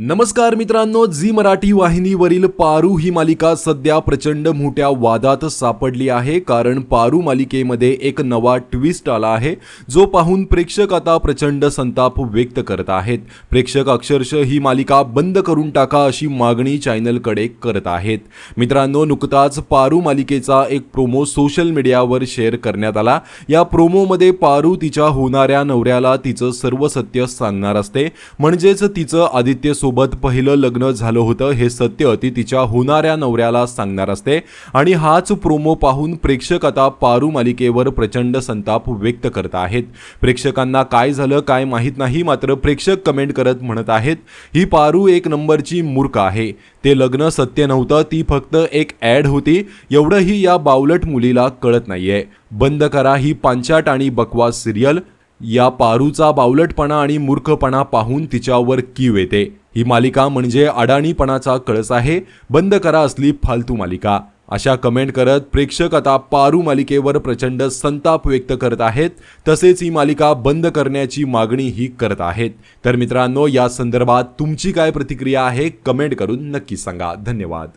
नमस्कार मित्रांनो झी मराठी वाहिनीवरील पारू ही मालिका सध्या प्रचंड मोठ्या वादात सापडली आहे कारण पारू मालिकेमध्ये एक नवा ट्विस्ट आला आहे जो पाहून प्रेक्षक आता प्रचंड संताप व्यक्त करत आहेत. प्रेक्षक अक्षरशः ही मालिका बंद करून टाका अशी मागणी चॅनलकडे करत आहेत. मित्रांनो नुकताच पारू मालिकेचा एक प्रोमो सोशल मीडियावर शेअर करण्यात आला. या प्रोमोमध्ये पारू तिच्या होणाऱ्या नवऱ्याला तिचं सर्व सत्य सांगणार असते. म्हणजेच तिचं आदित्य सोबत पहिलं लग्न झालं होतं हे सत्य ती तिच्या होणाऱ्या नवऱ्याला सांगणार असते. आणि हाच प्रोमो पाहून प्रेक्षक आता पारू मालिकेवर प्रचंड संताप व्यक्त करत आहेत. प्रेक्षकांना काय झालं काय माहीत नाही मात्र प्रेक्षक कमेंट करत म्हणत आहेत ही पारू एक नंबरची मूर्ख आहे. ते लग्न सत्य नव्हतं ती फक्त एक ॲड होती. एवढंही या बावलट मुलीला कळत नाहीये. बंद करा ही पांचाट आणि बकवास सिरियल. या पारूचा बावलटपणा आणि मूर्खपणा पाहून तिच्यावर कीव येते. ही मालिका म्हणजे अडाणीपणाचा कळस आहे. बंद करा असली फालतू मालिका. अशा कमेंट करत प्रेक्षक आता पारू मालिकेवर प्रचंड संताप व्यक्त करत आहेत. तसेच ही मालिका बंद करण्याची मागणीही करत आहेत. तर मित्रांनो या संदर्भात तुमची काय प्रतिक्रिया आहे कमेंट करून नक्की सांगा. धन्यवाद.